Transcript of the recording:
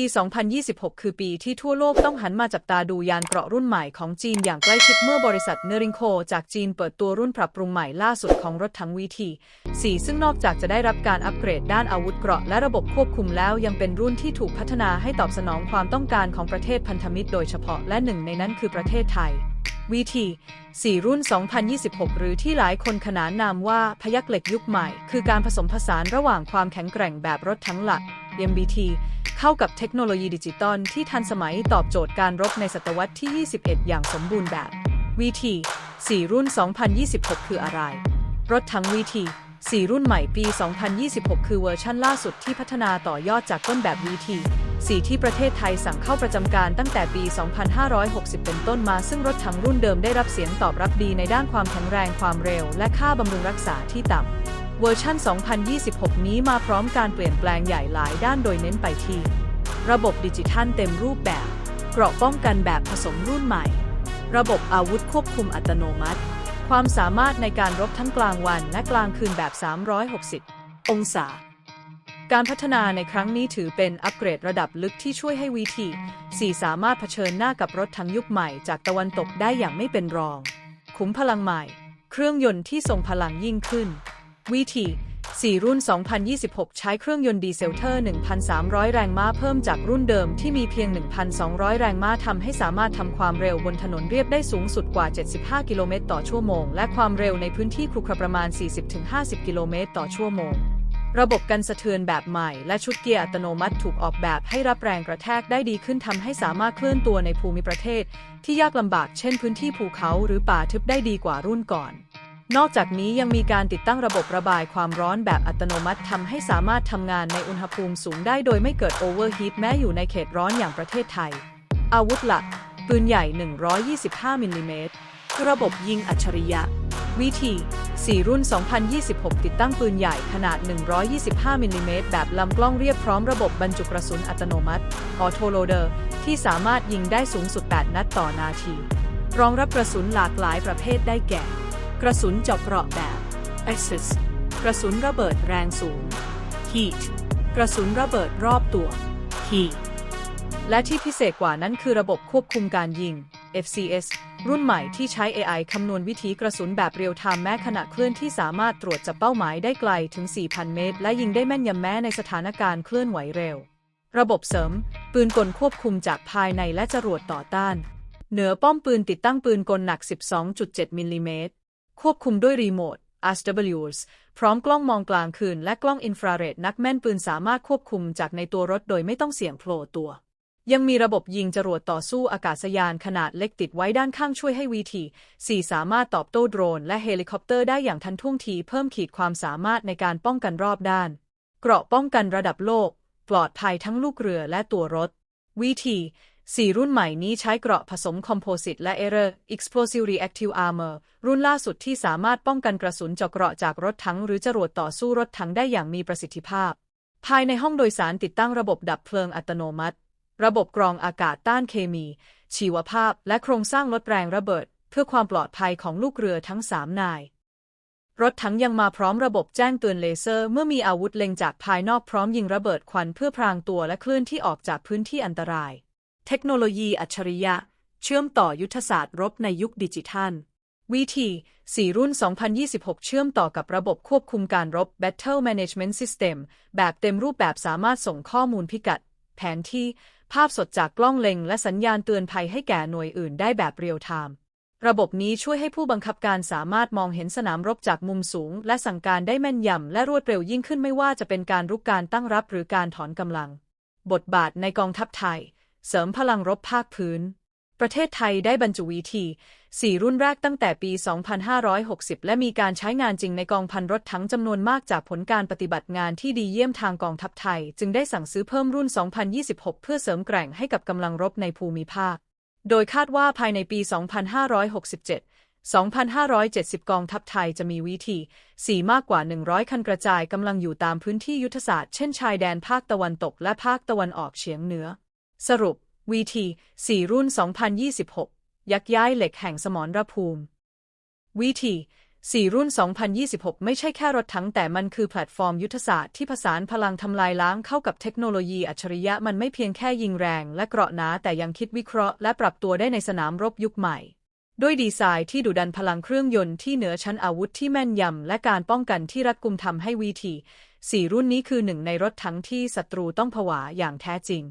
ปี 2026 คือปีที่ทั่วโลกต้องหันมาจับตาดูยานเกราะรุ่นใหม่ของจีนอย่างใกล้ชิดเมื่อบริษัทเนริงโคจากจีนเปิดตัวรุ่นปรับปรุงใหม่ล่าสุดของรถถังวีที4ซึ่งนอกจากจะได้รับการอัปเกรดด้านอาวุธเกราะและระบบควบคุมแล้วยังเป็นรุ่นที่ถูกพัฒนาให้ตอบสนองความต้องการของประเทศพันธมิตรโดยเฉพาะและหนึ่งในนั้นคือประเทศไทย VT 4รุ่น 2026 หรือที่หลายคนขนานนามว่าพยักเหล็กยุคใหม่ คือการผสมผสานระหว่างความแข็งแกร่งแบบรถทั้งหลัก MBT เข้ากับเทคโนโลยีดิจิตอลที่ทันสมัยตอบโจทย์การรบในศตวรรษที่ 21 อย่างสมบูรณ์แบบ VT 4 รุ่น 2026 คืออะไร รถทั้ง VT 4 รุ่นใหม่ปี 2026 คือเวอร์ชั่นล่าสุดที่พัฒนาต่อยอดจากต้นแบบ VT 4 ที่ประเทศไทยสั่งเข้าประจำการตั้งแต่ปี 2560 เป็นต้นมา ซึ่งรถถังรุ่นเดิมได้รับเสียงตอบรับดีในด้านความแข็งแรงความเร็ว และค่าบำรุงรักษาที่ต่ำ เวอร์ชั่น2026 นี้มาพร้อมการเปลี่ยนแปลงใหญ่หลายด้านโดยเน้นไปที่ ระบบดิจิทัลเต็มรูปแบบ เกราะป้องกันแบบผสมรุ่นใหม่ ระบบอาวุธควบคุมอัตโนมัติ ความสามารถในการรบทั้งกลางวันและกลางคืนแบบ 360 องศา การพัฒนาในครั้งนี้ถือเป็นอัปเกรดระดับลึกที่ช่วยให้วีที4สามารถเผชิญหน้ากับรถทั้งยุคใหม่จากตะวันตกได้อย่างไม่เป็นรอง ขุมพลังใหม่ เครื่องยนต์ที่ทรงพลังยิ่งขึ้น วีที4 รุ่น 2026 ใช้เครื่องยนต์ดีเซลเทอร์ 1,300 แรงม้าเพิ่มจากรุ่นเดิมที่มีเพียง 1,200 แรงม้าทำให้สามารถทำความเร็วบนถนนเรียบได้สูงสุดกว่า 75 กิโลเมตรต่อชั่วโมง และความเร็วในพื้นที่ครุขระประมาณ 40-50 กิโลเมตรต่อชั่วโมง ระบบกันสะเทือนแบบใหม่ และชุดเกียร์อัตโนมัติถูกออกแบบให้รับแรงกระแทกได้ดีขึ้นทำให้สามารถเคลื่อนตัวในภูมิประเทศ ที่ยากลำบากเช่นพื้นที่ภูเขาหรือป่าทึบได้ดีกว่ารุ่นก่อน นอกจากนี้ยังมีการติดตั้งระบบระบายความร้อนแบบอัตโนมัติทำให้สามารถทำงานในอุณหภูมิสูงได้โดยไม่เกิดโอเวอร์ฮีทแม้อยู่ในเขตร้อนอย่างประเทศไทย อาวุธหลัก ปืนใหญ่ 125 มิลลิเมตร ระบบยิงอัจฉริยะ วิธี 4 รุ่น 2026 ติดตั้งปืนใหญ่ขนาด 125 มิลลิเมตรแบบลำกล้องเรียบพร้อมระบบบรรจุกระสุนอัตโนมัติ ออโตโลเดอร์ ที่สามารถยิงได้สูงสุด 8 นัดต่อนาที รองรับกระสุนหลากหลายประเภทได้แก่ กระสุนเจาะเกราะแบบ Axis กระสุนระเบิดแรงสูง Heat กระสุนระเบิดรอบตัว Heat และที่พิเศษกว่านั้นคือระบบควบคุมการยิง FCS รุ่นใหม่ที่ใช้ AI คำนวณวิธีกระสุนแบบเรียลไทม์แม้ขณะเคลื่อนที่สามารถตรวจจับเป้าหมายได้ไกลถึง 4,000 เมตร และยิงได้แม่นยำแม้ในสถานการณ์เคลื่อนไหวเร็ว ระบบเสริม ปืนกลควบคุมจากภายในและจรวดต่อต้าน เหนือป้อมปืนติดตั้งปืนกลหนัก 12.7 มิลลิเมตร ควบคุมด้วยรีโมท RWS พร้อมกล้องมองกลางคืน และกล้องอินฟราเรดนักแม่นปืนสามารถควบคุมจากในตัวรถโดยไม่ต้องเสี่ยงโผล่ตัว ยังมีระบบยิงจรวดต่อสู้อากาศยานขนาดเล็กติดไว้ด้านข้างช่วยให้วีที4สามารถตอบโต้โดรน และเฮลิคอปเตอร์ได้อย่างทันท่วงทีเพิ่มขีดความสามารถในการป้องกันรอบด้าน เกราะป้องกันระดับโลก ปลอดภัยทั้งลูกเรือและตัวรถวีที 4รุ่นใหม่นี้ใช้เกราะผสมคอมโพสิตและ Error Explosive Reactive Armor รุ่นล่าสุดที่สามารถป้องกันกระสุนเจาะเกราะจากรถถังหรือจรวดต่อสู้รถถังได้อย่างมีประสิทธิภาพ ภายในห้องโดยสารติดตั้งระบบดับเพลิงอัตโนมัติ ระบบกรองอากาศต้านเคมี ชีวภาพ และโครงสร้างลดแรงระเบิด เพื่อความปลอดภัยของลูกเรือทั้ง3นาย รถถังยังมาพร้อมระบบแจ้งเตือนเลเซอร์เมื่อมีอาวุธเล็งจากภายนอกพร้อมยิงระเบิดควันเพื่อพรางตัวและเคลื่อนที่ออกจากพื้นที่อันตราย เทคโนโลยีอัจฉริยะ เชื่อมต่อยุทธศาสตร์รบในยุคดิจิทัล VT 4รุ่น 2026 เชื่อมต่อกับระบบควบคุมการรบ Battle Management System แบบเต็มรูปแบบสามารถส่งข้อมูลพิกัด แผนที่ ภาพสดจากกล้องเล็ง และสัญญาณเตือนภัยให้แก่หน่วยอื่นได้แบบเรียลไทม์ระบบนี้ช่วยให้ผู้บังคับการสามารถมองเห็นสนามรบจากมุมสูง และสั่งการได้แม่นยำและรวดเร็วยิ่งขึ้นไม่ว่าจะเป็นการรุกการตั้งรับหรือการถอนกำลัง บทบาทในกองทัพไทย เสริมพลังรบภาคพื้น ประเทศไทยได้บรรจุวีที4 รุ่นแรกตั้งแต่ปี 2560 และมีการใช้งานจริงในกองพันรถทั้งจำนวนมากจากผลการปฏิบัติงานที่ดีเยี่ยมทางกองทัพไทย จึงได้สั่งซื้อเพิ่มรุ่น 2026 เพื่อเสริมแกร่งให้กับกำลังรบในภูมิภาค โดยคาดว่าภายในปี 2567 2,570 กองทัพไทยจะมีวิธี 4 มากกว่า 100 คันกระจายกำลังอยู่ตามพื้นที่ยุทธศาสตร์ เช่นชายแดนภาคตะวันตกและภาคตะวันออกเฉียงเหนือ สรุป VT 4 รุ่น 2026 ยักย้ายเหล็กแห่งสมรภูมิ VT 4 รุ่น 2026 ไม่ใช่แค่รถถังแต่มันคือแพลตฟอร์มยุทธศาสตร์ที่ผสานพลังทำลายล้างเข้ากับเทคโนโลยีอัจฉริยะมันไม่เพียงแค่ยิงแรงและเกราะหนาแต่ยังคิดวิเคราะห์และปรับตัวได้ในสนามรบยุคใหม่ ด้วยดีไซน์ที่ดุดันพลังเครื่องยนต์ที่เหนือชั้นอาวุธที่แม่นยำและการป้องกันที่รัดกุมทำให้วีทีสี่รุ่นนี้คือหนึ่งในรถถังที่ศัตรูต้องผวาอย่างแท้จริง